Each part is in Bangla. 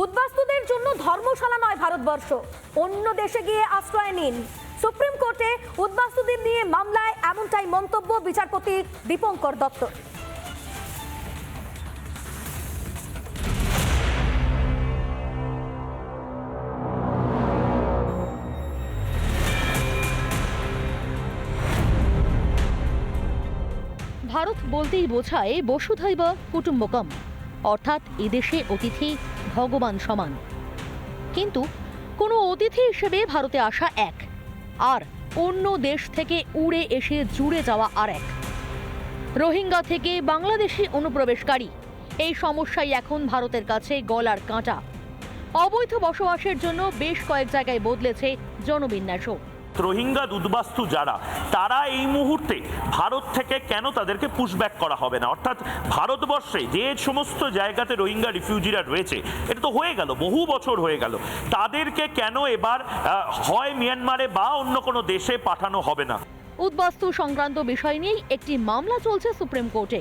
উদ্বাস্তুদের জন্য ধর্মশালা নয় ভারতবর্ষ। অন্য দেশে গিয়ে আশ্রয় নিন। সুপ্রিম কোর্টে উদ্বাস্তুদের নিয়ে মামলায় এমনটাই মন্তব্য বিচারপতি দীপঙ্কর দত্ত। ভারত বলতেই বোঝায় বসুধৈব কুটুম্বকম। অর্থাৎ এদেশে অতিথি ভগবান সমান। কিন্তু কোনো অতিথি হিসেবে ভারতে আসা এক, আর অন্য দেশ থেকে উড়ে এসে জুড়ে যাওয়া আর এক। রোহিঙ্গা থেকে বাংলাদেশি অনুপ্রবেশকারী, এই সমস্যাই এখন ভারতের কাছে গলার কাঁটা। অবৈধ বসবাসের জন্য বেশ কয়েক জায়গায় বদলেছে জনবিন্যাসও। রোহিঙ্গা উদ্বাস্তু যারা, তারা এই মুহূর্তে ভারত থেকে কেন তাদেরকে পুশব্যাক করা হবে না? অর্থাৎ ভারতবর্ষে যে সমস্ত জায়গাতে রোহিঙ্গা রিফিউজিরা রয়েছে, এটা তো হয়ে গেল, বহু বছর হয়ে গেল। তাদেরকে কেন এবার হয় মিয়ানমারে বা অন্য কোনো দেশে পাঠানো হবে না? উদ্বাস্তু সংক্রান্ত বিষয় নিয়েই একটি মামলা চলছে সুপ্রিম কোর্টে।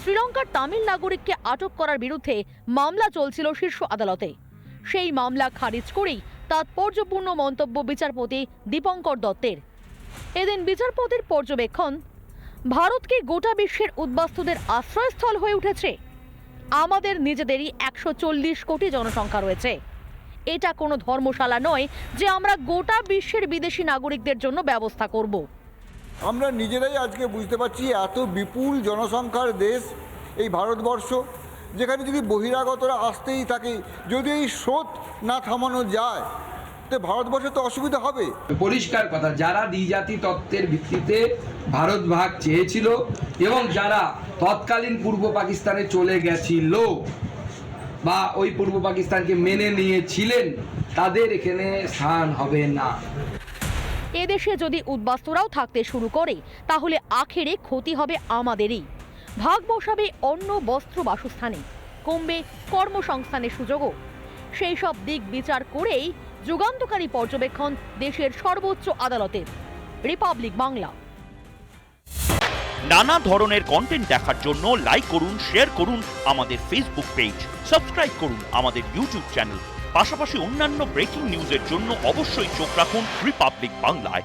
শ্রীলঙ্কার তামিল নাগরিককে আটক করার বিরুদ্ধে মামলা চলছিল শীর্ষ আদালতে। সেই মামলা খারিজ করেই তাৎপর্যপূর্ণ মন্তব্য বিচারপতি দীপঙ্কর দত্তের। এদিন বিচারপতির পর্যবেক্ষণ, ভারতকে গোটা বিশ্বের উদ্বাস্তুদের আশ্রয়স্থল হয়ে উঠেছে। আমাদের নিজেদেরই একশো চল্লিশ কোটি জনসংখ্যা রয়েছে। এটা কোনো ধর্মশালা নয় যে আমরা গোটা বিশ্বের বিদেশি নাগরিকদের জন্য ব্যবস্থা করব। আমরা নিজেরাই আজকে বুঝতে পারছি এত বিপুল জনসংখ্যার দেশ এই ভারতবর্ষ, যেখানে যদি বহিরাগতরা আসতেই থাকে, যদি এই স্রোত না থামানো যায় তো ভারতবর্ষে তো অসুবিধা হবে। পরিষ্কার কথা যারা দ্বিজাতি তত্ত্বের ভিত্তিতে ভারত ভাগ চেয়েছিল এবং যারা তৎকালীন পূর্ব পাকিস্তানে চলে গেছিল বা ওই পূর্ব পাকিস্তানকে মেনে নিয়েছিলেন তাদের এখানে স্থান হবে না। এদেশে যদি উদ্বাস্তুরাও থাকতে শুরু করে তাহলে আখেরে ক্ষতি হবে আমাদেরই। ভাগ বসাবে অন্য বস্ত্র বাসস্থানে কমবে কর্মসংস্থানের সুযোগও। সেই সব দিক বিচার করেই যুগান্তকারী পর্যবেক্ষণ দেশের সর্বোচ্চ আদালতের। রিপাবলিক বাংলা। নানা ধরনের কন্টেন্ট দেখার জন্য লাইক করুন শেয়ার করুন আমাদের ফেসবুক পেজ সাবস্ক্রাইব করুন আমাদের ইউটিউব চ্যানেল পাশাপাশি অন্যান্য ব্রেকিং নিউজের জন্য অবশ্যই চোখ রাখুন রিপাবলিক বাংলায়